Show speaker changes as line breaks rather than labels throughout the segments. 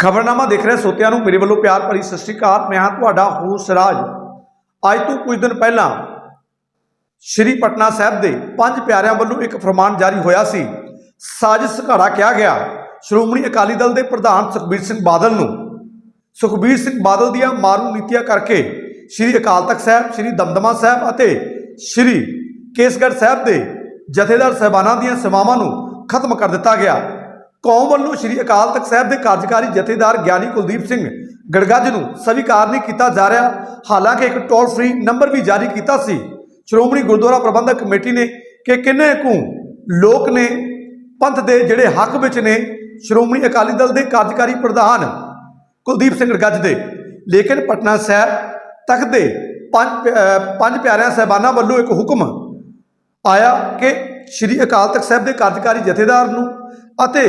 ਖਬਰਨਾਮਾ ਦੇਖ ਰਹੇ ਸੋਤਿਆਂ ਨੂੰ, ਮੇਰੇ ਵੱਲੋਂ ਪਿਆਰ ਭਰੀ ਸਤਿ ਸ਼੍ਰੀ ਅਕਾਲ, ਮੈਂ ਹਾਂ ਤੁਹਾਡਾ ਹੋਸ ਰਾਜ। ਅੱਜ ਤੋਂ ਕੁਝ ਦਿਨ ਪਹਿਲਾਂ ਸ਼੍ਰੀ ਪਟਨਾ ਸਾਹਿਬ ਦੇ ਪੰਜ ਪਿਆਰਿਆਂ ਵੱਲੋਂ ਇੱਕ ਫਰਮਾਨ ਜਾਰੀ ਹੋਇਆ ਸੀ। ਸਾਜ਼ਿਸ਼ ਘਾੜਾ ਕਿਹਾ ਗਿਆ, ਸ਼੍ਰੋਮਣੀ ਅਕਾਲੀ ਦਲ ਦੇ ਪ੍ਰਧਾਨ ਸੁਖਬੀਰ ਸਿੰਘ ਬਾਦਲ ਨੂੰ। ਸੁਖਬੀਰ ਸਿੰਘ ਬਾਦਲ ਦੀਆਂ ਮਾਰੂ ਨੀਤੀਆਂ ਕਰਕੇ ਸ਼੍ਰੀ ਅਕਾਲ ਤਖਤ ਸਾਹਿਬ, ਸ਼੍ਰੀ ਦਮਦਮਾ ਸਾਹਿਬ ਅਤੇ ਸ਼੍ਰੀ ਕੇਸਗੜ੍ਹ ਸਾਹਿਬ ਦੇ ਜਥੇਦਾਰ ਸਹਿਬਾਨਾਂ ਦੀਆਂ ਸੇਵਾਵਾਂ ਨੂੰ ਖਤਮ ਕਰ ਦਿੱਤਾ ਗਿਆ। ਕੌਮ ਵੱਲੋਂ ਸ਼੍ਰੀ ਅਕਾਲ ਤਖਤ ਸਾਹਿਬ ਦੇ ਕਾਰਜਕਾਰੀ ਜਥੇਦਾਰ ਗਿਆਨੀ ਕੁਲਦੀਪ ਸਿੰਘ ਗੜਗੱਜ ਨੂੰ ਸਵੀਕਾਰ ਨਹੀਂ ਕੀਤਾ ਜਾ ਰਿਹਾ। ਹਾਲਾਂਕਿ ਇੱਕ ਟੋਲ ਫ੍ਰੀ ਨੰਬਰ ਵੀ ਜਾਰੀ ਕੀਤਾ ਸੀ। ਸ਼੍ਰੋਮਣੀ ਗੁਰਦੁਆਰਾ ਪ੍ਰਬੰਧਕ ਕਮੇਟੀ ਨੇ ਕਿ ਕਿੰਨੇ ਕੁ ਲੋਕ ਨੇ, ਪੰਥ ਦੇ ਜਿਹੜੇ ਹੱਕ ਵਿੱਚ ਨੇ, ਸ਼੍ਰੋਮਣੀ ਅਕਾਲੀ ਦਲ ਦੇ ਕਾਰਜਕਾਰੀ ਪ੍ਰਧਾਨ ਕੁਲਦੀਪ ਸਿੰਘ ਗੱਜ ਦੇ। ਲੇਕਿਨ ਪਟਨਾ ਸਾਹਿਬ ਤਖਤ ਦੇ ਪੰਜ ਪਿ- ਪੰਜ ਪਿਆਰਿਆਂ ਸਾਹਿਬਾਨਾਂ ਵੱਲੋਂ ਇੱਕ ਹੁਕਮ ਆਇਆ ਕਿ ਸ਼੍ਰੀ ਅਕਾਲ ਤਖਤ ਸਾਹਿਬ ਦੇ ਕਾਰਜਕਾਰੀ ਜਥੇਦਾਰ ਨੂੰ ਅਤੇ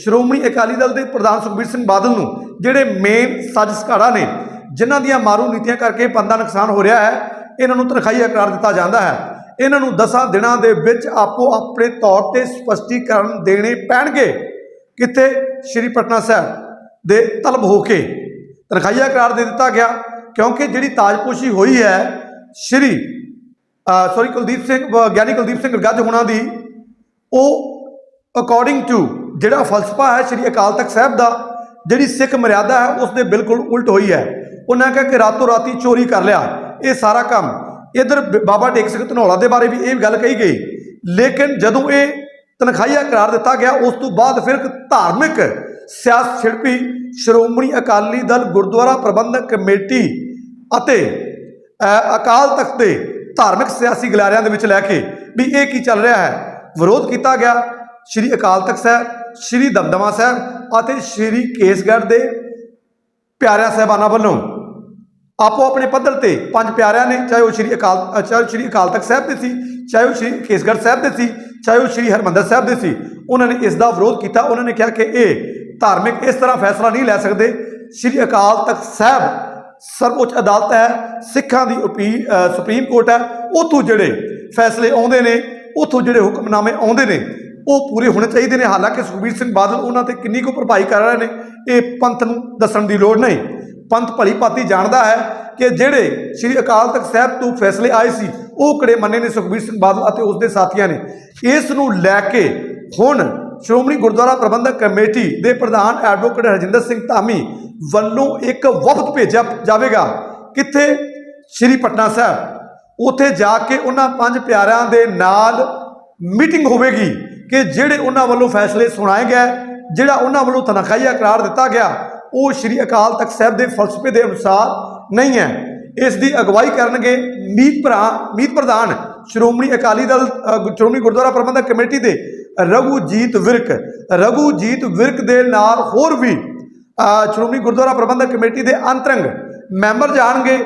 ਸ਼੍ਰੋਮਣੀ ਅਕਾਲੀ ਦਲ ਦੇ ਪ੍ਰਧਾਨ ਸੁਖਬੀਰ ਸਿੰਘ ਬਾਦਲ ਨੂੰ ਜਿਹੜੇ ਮੇਨ ਸਾਜ਼ਿਸ਼ ਘਾੜਾ ਨੇ, ਜਿਨ੍ਹਾਂ ਦੀਆਂ ਮਾਰੂ ਨੀਤੀਆਂ ਕਰਕੇ ਪੰਥ ਨੁਕਸਾਨ ਹੋ ਰਿਹਾ ਹੈ, ਇਹਨਾਂ ਨੂੰ ਤਨਖਾਹੀਆ ਕਰਾਰ ਦਿੱਤਾ ਜਾਂਦਾ ਹੈ। ਇਹਨਾਂ ਨੂੰ 10 ਦਿਨਾਂ ਦੇ ਵਿੱਚ ਆਪੋ ਆਪਣੇ ਤੌਰ ਤੇ ਸਪਸ਼ਟੀਕਰਨ ਦੇਣੇ ਪੈਣਗੇ। ਕਿਤੇ ਸ਼੍ਰੀ ਪਟਨਾ ਸਾਹਿਬ ਦੇ ਤਲਬ ਹੋ ਕੇ। ਤਨਖਾਹੀਆ ਕਰਾਰ ਦੇ ਦਿੱਤਾ ਗਿਆ, ਕਿਉਂਕਿ ਜਿਹੜੀ ਤਾਜਪੋਸ਼ੀ ਹੋਈ ਹੈ, ਸ਼੍ਰੀ ਸੌਰੀ ਕੁਲਦੀਪ ਸਿੰਘ ਗਿਆਨੀ ਕੁਲਦੀਪ ਸਿੰਘ ਗੱਜ ਹੋਣਾ ਦੀ, ਉਹ ਅਕੋਰਡਿੰਗ ਟੂ ਜਿਹੜਾ ਫਲਸਫਾ ਹੈ ਸ਼੍ਰੀ ਅਕਾਲ ਤਖਤ ਸਾਹਿਬ ਦਾ, ਜਿਹੜੀ ਸਿੱਖ ਮਰਿਆਦਾ ਹੈ ਉਸ ਦੇ ਬਿਲਕੁਲ ਉਲਟ ਹੋਈ ਹੈ। ਉਹਨਾਂ ਕਿਹਾ ਕਿ ਰਾਤੋਂ ਰਾਤੀ ਚੋਰੀ ਕਰ ਲਿਆ। ਇਹ ਸਾਰਾ ਕੰਮ ਇਧਰ ਬਾਬਾ ਟੇਕ ਸਿੰਘ ਧਨੌਲਾ ਦੇ ਬਾਰੇ ਵੀ ਇਹ ਗੱਲ ਕਹੀ ਗਈ। ਲੇਕਿਨ ਜਦੋਂ ਇਹ ਤਨਖਾਹੀਆ ਕਰਾਰ ਦਿੱਤਾ ਗਿਆ, ਉਸ ਤੋਂ ਬਾਅਦ ਫਿਰ ਇੱਕ ਧਾਰਮਿਕ ਸਿਆਸਤ ਛਿੜਪੀ। ਸ਼੍ਰੋਮਣੀ ਅਕਾਲੀ ਦਲ, ਗੁਰਦੁਆਰਾ ਪ੍ਰਬੰਧਕ ਕਮੇਟੀ ਅਤੇ ਅਕਾਲ ਤਖਤ ਦੇ ਧਾਰਮਿਕ ਸਿਆਸੀ ਗਲਾਰਿਆਂ ਦੇ ਵਿੱਚ ਲੈ ਕੇ ਵੀ ਇਹ ਕੀ ਚੱਲ ਰਿਹਾ ਹੈ, ਵਿਰੋਧ ਕੀਤਾ ਗਿਆ। ਸ਼੍ਰੀ ਅਕਾਲ ਤਖਤ ਸਾਹਿਬ, ਸ਼੍ਰੀ ਦਮਦਮਾ ਸਾਹਿਬ ਅਤੇ ਸ਼੍ਰੀ ਕੇਸਗੜ੍ਹ ਦੇ ਪਿਆਰਿਆਂ ਸਾਹਿਬਾਨਾਂ ਵੱਲੋਂ ਆਪੋ ਆਪਣੇ ਪੱਧਰ ਤੇ ਪੰਜ ਪਿਆਰਿਆਂ ਨੇ, ਚਾਹੇ ਉਹ ਸ਼੍ਰੀ ਅਕਾਲ ਚਾਹੇ ਉਹ ਸ਼੍ਰੀ ਅਕਾਲ ਤਖਤ ਸਾਹਿਬ ਦੇ ਸੀ, ਚਾਹੇ ਉਹ ਸ਼੍ਰੀ ਕੇਸਗੜ੍ਹ ਸਾਹਿਬ ਦੇ ਸੀ, ਚਾਹੇ ਉਹ ਸ਼੍ਰੀ ਹਰਮੰਦਰ ਸਾਹਿਬ ਦੇ ਸੀ, ਉਹਨਾਂ ਨੇ ਇਸ ਦਾ ਵਿਰੋਧ ਕੀਤਾ। ਉਹਨਾਂ ਨੇ ਕਿਹਾ ਕਿ ਇਹ ਧਾਰਮਿਕ ਇਸ ਤਰ੍ਹਾਂ ਫੈਸਲਾ ਨਹੀਂ ਲੈ ਸਕਦੇ। ਸ਼੍ਰੀ ਅਕਾਲ ਤਖਤ ਸਾਹਿਬ ਸਰਵਉੱਚ ਅਦਾਲਤ ਹੈ, ਸਿੱਖਾਂ ਦੀ ਅਪੀਲ ਸੁਪਰੀਮ ਕੋਰਟ ਹੈ। ਉੱਥੋਂ ਜਿਹੜੇ ਫੈਸਲੇ ਆਉਂਦੇ ਨੇ, ਉੱਥੋਂ ਜਿਹੜੇ ਹੁਕਮਨਾਮੇ ਆਉਂਦੇ ਨੇ ਉਹ ਪੂਰੇ ਹੋਣੇ ਚਾਹੀਦੇ ਨੇ। ਹਾਲਾਂਕਿ ਸੁਖਬੀਰ ਸਿੰਘ ਬਾਦਲ ਉਹਨਾਂ ਤੇ ਕਿੰਨੀ ਕੁ ਭਰਪਾਈ ਕਰ ਰਹੇ ਨੇ, ਇਹ ਪੰਥ ਨੂੰ ਦੱਸਣ ਦੀ ਲੋੜ ਨਹੀਂ। ਪੰਥ ਭਲੀ ਭਾਤੀ ਜਾਣਦਾ ਹੈ ਕਿ ਜਿਹੜੇ ਸ੍ਰੀ ਅਕਾਲ ਤਖਤ ਸਾਹਿਬ ਤੋਂ ਫੈਸਲੇ ਆਏ ਸੀ, ਉਹ ਕਿਹੜੇ ਮੰਨੇ ਨੇ ਸੁਖਬੀਰ ਸਿੰਘ ਬਾਦਲ ਅਤੇ ਉਸ ਦੇ ਸਾਥੀਆਂ ਨੇ। ਇਸ ਨੂੰ ਲੈ ਕੇ ਹੁਣ ਸ਼੍ਰੋਮਣੀ ਗੁਰਦੁਆਰਾ ਪ੍ਰਬੰਧਕ ਕਮੇਟੀ ਦੇ ਪ੍ਰਧਾਨ ਐਡਵੋਕੇਟ ਹਰਜਿੰਦਰ ਸਿੰਘ ਧਾਮੀ ਵੱਲੋਂ ਇੱਕ ਵਫਦ ਭੇਜਿਆ ਜਾਵੇਗਾ। ਕਿੱਥੇ? ਸ੍ਰੀ ਪਟਨਾ ਸਾਹਿਬ। ਉੱਥੇ ਜਾ ਕੇ ਉਹਨਾਂ ਪੰਜ ਪਿਆਰਿਆਂ ਦੇ ਨਾਲ ਮੀਟਿੰਗ ਹੋਵੇਗੀ। ਕਿ ਜਿਹੜੇ ਉਹਨਾਂ ਵੱਲੋਂ ਫੈਸਲੇ ਸੁਣਾਏ ਗਏ, ਜਿਹੜਾ ਉਹਨਾਂ ਵੱਲੋਂ ਤਨਖਾਹੀਆ ਕਰਾਰ ਦਿੱਤਾ ਗਿਆ, ਉਹ ਸ਼੍ਰੀ ਅਕਾਲ ਤਖਤ ਸਾਹਿਬ ਦੇ ਫਲਸਫੇ ਦੇ ਅਨੁਸਾਰ ਨਹੀਂ ਹੈ। ਇਸ ਦੀ ਅਗਵਾਈ ਕਰਨਗੇ ਮੀਤ ਭਰਾ, ਮੀਤ ਪ੍ਰਧਾਨ ਸ਼੍ਰੋਮਣੀ ਅਕਾਲੀ ਦਲ ਸ਼੍ਰੋਮਣੀ ਗੁਰਦੁਆਰਾ ਪ੍ਰਬੰਧਕ ਕਮੇਟੀ ਦੇ ਰਘੂਜੀਤ ਵਿਰਕ। ਰਘੂਜੀਤ ਵਿਰਕ ਦੇ ਨਾਲ ਹੋਰ ਵੀ ਸ਼੍ਰੋਮਣੀ ਗੁਰਦੁਆਰਾ ਪ੍ਰਬੰਧਕ ਕਮੇਟੀ ਦੇ ਅੰਤਰੰਗ ਮੈਂਬਰ ਜਾਣਗੇ।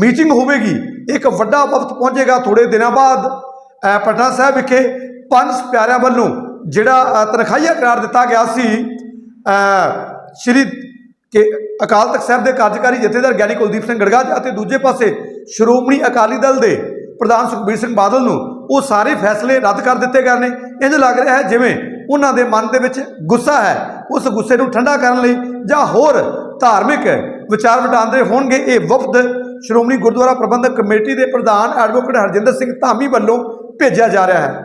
ਮੀਟਿੰਗ ਹੋਵੇਗੀ, ਇੱਕ ਵੱਡਾ ਵਫਦ ਪਹੁੰਚੇਗਾ ਥੋੜੇ ਦਿਨਾਂ ਬਾਅਦ ਪਟਨਾ ਸਾਹਿਬ ਵਿਖੇ। ਪੰਜ ਪਿਆਰਿਆਂ ਵੱਲੋਂ ਜਿਹੜਾ ਅ, ਤਨਖਾਹੀਆ ਕਰਾਰ ਦਿੱਤਾ ਗਿਆ ਸੀ ਸ਼੍ਰੀ ਕਿ ਅਕਾਲ ਤਖਤ ਸਾਹਿਬ ਦੇ ਕਾਰਜਕਾਰੀ ਜਥੇਦਾਰ ਗਿਆਨੀ ਕੁਲਦੀਪ ਸਿੰਘ ਗੜਗਾਜ ਅਤੇ ਦੂਜੇ ਪਾਸੇ ਸ਼੍ਰੋਮਣੀ ਅਕਾਲੀ ਦਲ ਦੇ ਪ੍ਰਧਾਨ ਸੁਖਬੀਰ ਸਿੰਘ ਬਾਦਲ ਨੂੰ ਉਹ ਸਾਰੇ ਫੈਸਲੇ ਰੱਦ ਕਰ ਦਿੱਤੇ ਗਏ ਨੇ। ਇੰਜ ਲੱਗ ਰਿਹਾ ਹੈ ਜਿਵੇਂ ਉਹਨਾਂ ਦੇ ਮਨ ਦੇ ਵਿੱਚ ਗੁੱਸਾ ਹੈ। ਉਸ ਗੁੱਸੇ ਨੂੰ ਠੰਡਾ ਕਰਨ ਲਈ ਜਾਂ ਹੋਰ ਧਾਰਮਿਕ ਵਿਚਾਰ ਵਟਾਂਦਰੇ ਹੋਣਗੇ ਇਹ ਵਫਦ ਸ਼੍ਰੋਮਣੀ ਗੁਰਦੁਆਰਾ ਪ੍ਰਬੰਧਕ ਕਮੇਟੀ ਦੇ ਪ੍ਰਧਾਨ ਐਡਵੋਕੇਟ ਹਰਜਿੰਦਰ ਸਿੰਘ ਧਾਮੀ ਵੱਲੋਂ ਭੇਜਿਆ ਜਾ ਰਿਹਾ ਹੈ।